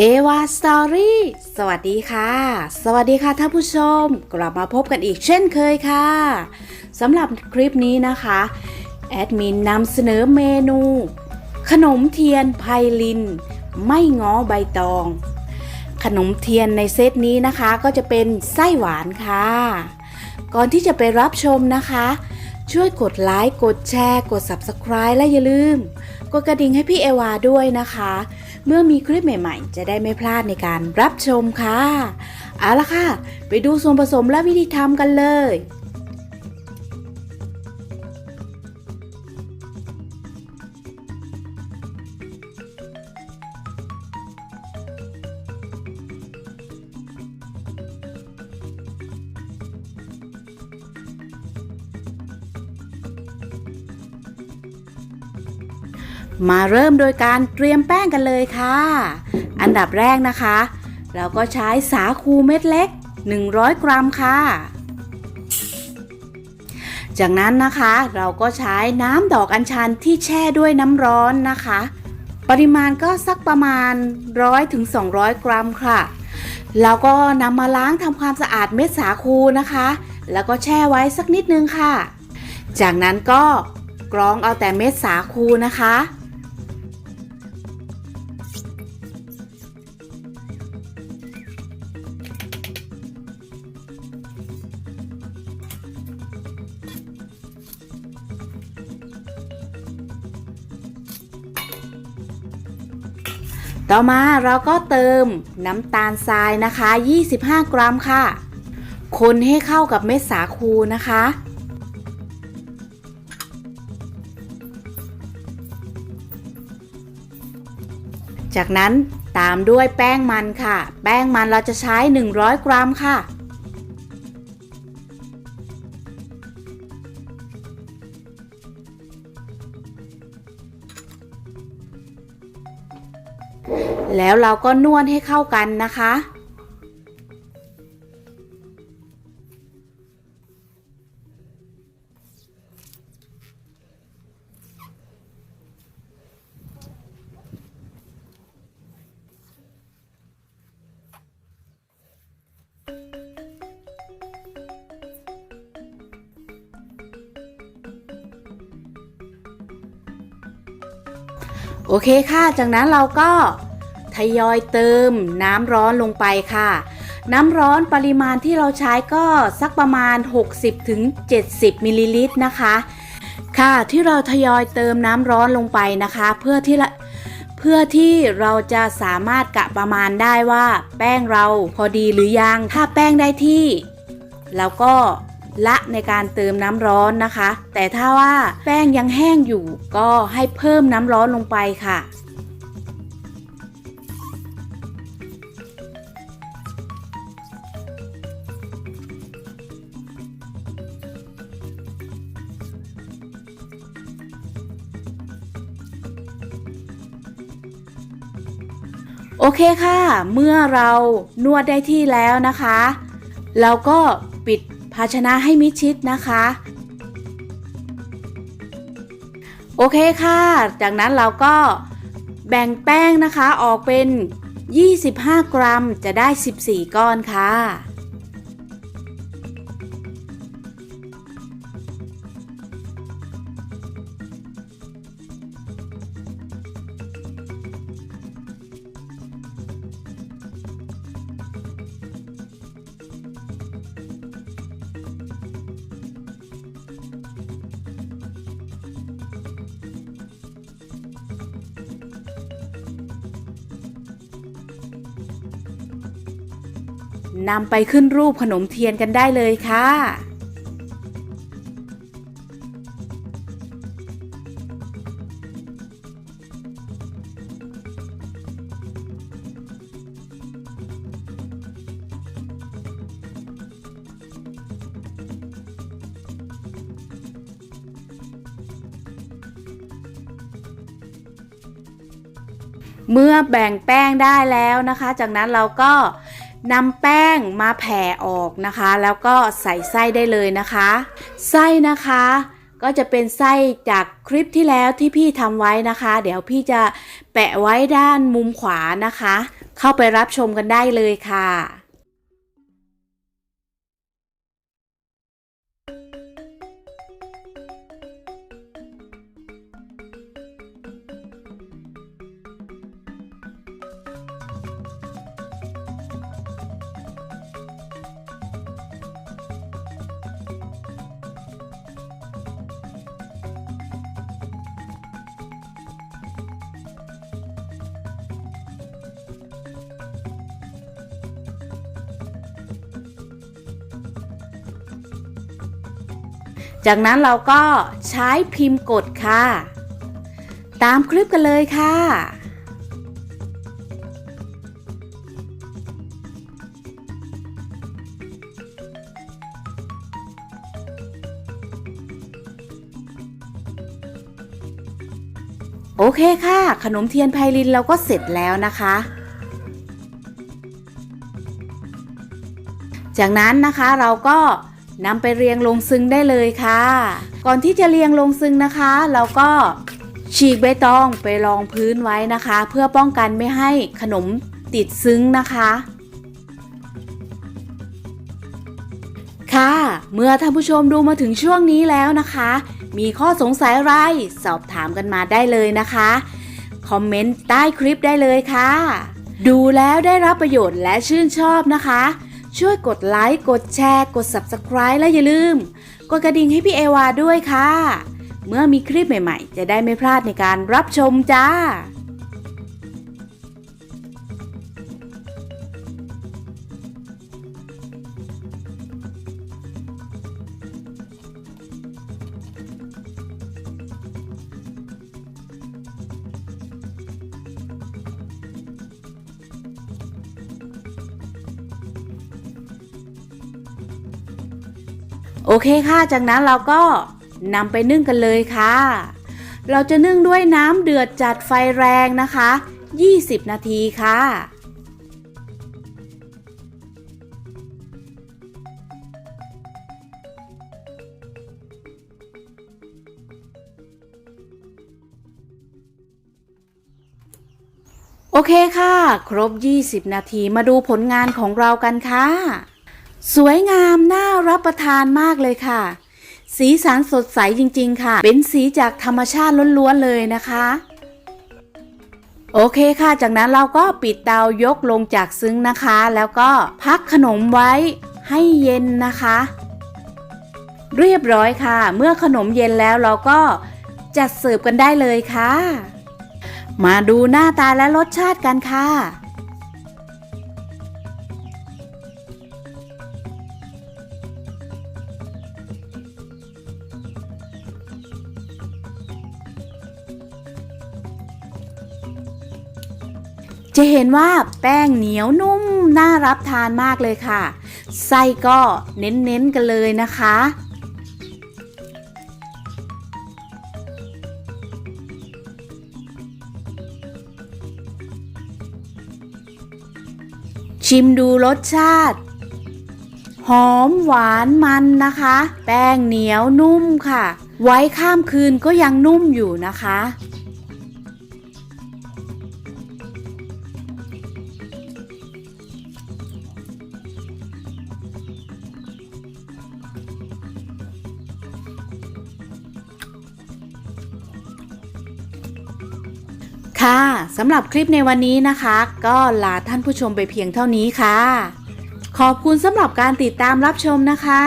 เอวาสตอรี่สวัสดีค่ะ สวัสดีค่ะท่านผู้ชม กลับมาพบกันอีกเช่นเคยค่ะสำหรับคลิปนี้นะคะ แอดมินนำเสนอเมนู ขนมเทียนไพลิน ไม่ง้อใบตอง ขนมเทียนในเซตนี้นะคะก็จะเป็นไส้หวานค่ะ ก่อนที่จะไปรับชมนะคะ ช่วยกดไลค์กดแชร์ กด Subscribe และอย่าลืม กดกระดิ่งให้พี่เอวาด้วยนะคะ เมื่อมีคลิปใหม่ๆ จะได้ไม่พลาดในการรับชมค่ะ เอาละค่ะ ไปดูส่วนผสมและวิธีทำกันเลย มาเริ่มโดยการเตรียมแป้งกันเลยค่ะ อันดับแรกนะคะ เราก็ใช้สาคูเม็ดเล็ก 100 กรัมค่ะ จากนั้นนะคะเราก็ใช้น้ำดอกอัญชันที่แช่ด้วยน้ำร้อนนะคะ ปริมาณก็สักประมาณ 100ถึง200 กรัมค่ะ แล้วก็นำมาล้างทำความสะอาดเม็ดสาคูนะคะ แล้วก็แช่ไว้สักนิดนึงค่ะ จากนั้นก็กรองเอาแต่เม็ดสาคูนะคะ ต่อมาเราก็เติมน้ำตาลทรายนะคะ 25 กรัมค่ะ คนให้เข้ากับเม็ดสาคูนะคะ จากนั้นตามด้วยแป้งมันค่ะ แป้งมันเราจะใช้ 100 กรัมค่ะ แล้วเราก็นวดให้เข้ากันนะคะ โอเคค่ะ จากนั้นเราก็ ทยอยเติมน้ำร้อนลงไปค่ะ น้ำร้อนปริมาณที่เราใช้ก็สักประมาณ 60-70มิลลิลิตรนะคะ ค่ะที่เราทยอยเติมน้ำร้อนลงไปนะคะ เพื่อที่เพื่อที่เราจะสามารถกะประมาณได้ว่า แป้งเราพอดีหรือยัง ถ้าแป้งได้ที่ แล้วก็ละในการเติมน้ำร้อนนะคะ แต่ถ้าว่าแป้งยังแห้งอยู่ก็ให้เพิ่มน้ำร้อนลงไปค่ะ เคค่ะ เมื่อเรานวดได้ที่แล้วนะคะ เราก็ปิดภาชนะให้มิดชิดนะคะ โอเคค่ะ จากนั้นเราก็แบ่งแป้งนะคะออกเป็น 25 กรัมจะได้ 14 ก้อนค่ะ นำไปขึ้นรูปขนมเทียนกันได้เลยค่ะ เมื่อแบ่งแป้งได้แล้วนะคะ จากนั้นเราก็ นำแป้งมาแผ่ออกนะคะ แล้วก็ใส่ไส้ได้เลยนะคะ ไส้นะคะก็จะเป็นไส้จากคลิปที่แล้วที่พี่ทำไว้นะคะ เดี๋ยวพี่จะแปะไว้ด้านมุมขวานะคะ เข้าไปรับชมกันได้เลยค่ะ จากนั้นเราก็ใช้พิมพ์กดค่ะ ตามคลิปกันเลยค่ะโอเคค่ะ ขนมเทียนไพลินเราก็เสร็จแล้วนะคะ จากนั้นนะคะเราก็ นำไปเรียงลงซึ้งได้เลยค่ะ ก่อนที่จะเรียงลงซึ้งนะคะ เราก็ฉีกใบตองไปรองพื้นไว้นะคะ เพื่อป้องกันไม่ให้ขนมติดซึ้งนะคะ ค่ะ เมื่อท่านผู้ชมดูมาถึงช่วงนี้แล้วนะคะ มีข้อสงสัยอะไรสอบถามกันมาได้เลยนะคะ คอมเมนต์ใต้คลิปได้เลยค่ะ ดูแล้วได้รับประโยชน์และชื่นชอบนะคะ ช่วยกดไลค์กดแชร์ กด Subscribe และอย่าลืม กดกระดิ่งให้พี่เอวาด้วยค่ะ เมื่อมีคลิปใหม่ๆ จะได้ไม่พลาดในการรับชมจ้า โอเคค่ะ จากนั้นเราก็นำไปนึ่งกันเลยค่ะ เราจะนึ่งด้วยน้ำเดือดจัดไฟแรงนะคะ 20 นาทีค่ะโอเคค่ะ ครบ 20 นาทีมาดูผลงานของเรากันค่ะ สวยงามน่ารับประทานมากเลยค่ะ สีสันสดใสจริงๆค่ะ เป็นสีจากธรรมชาติล้วนๆเลยนะคะ โอเคค่ะ จากนั้นเราก็ปิดเตายกลงจากซึ้งนะคะ แล้วก็พักขนมไว้ให้เย็นนะคะ เรียบร้อยค่ะ เมื่อขนมเย็นแล้วเราก็จัดเสิร์ฟกันได้เลยค่ะ มาดูหน้าตาและรสชาติกันค่ะ จะเห็นว่าแป้งเหนียวนุ่มน่ารับทานมากเลยค่ะ ไส้ก็เน้นๆกันเลยนะคะ ชิมดูรสชาติ หอมหวานมันนะคะ แป้งเหนียวนุ่มค่ะ ไว้ข้ามคืนก็ยังนุ่มอยู่นะคะ ค่ะสำหรับคลิปในวันนี้นะคะ ก็ลาท่านผู้ชมไปเพียงเท่านี้ค่ะ ขอบคุณสำหรับการติดตามรับชมนะคะ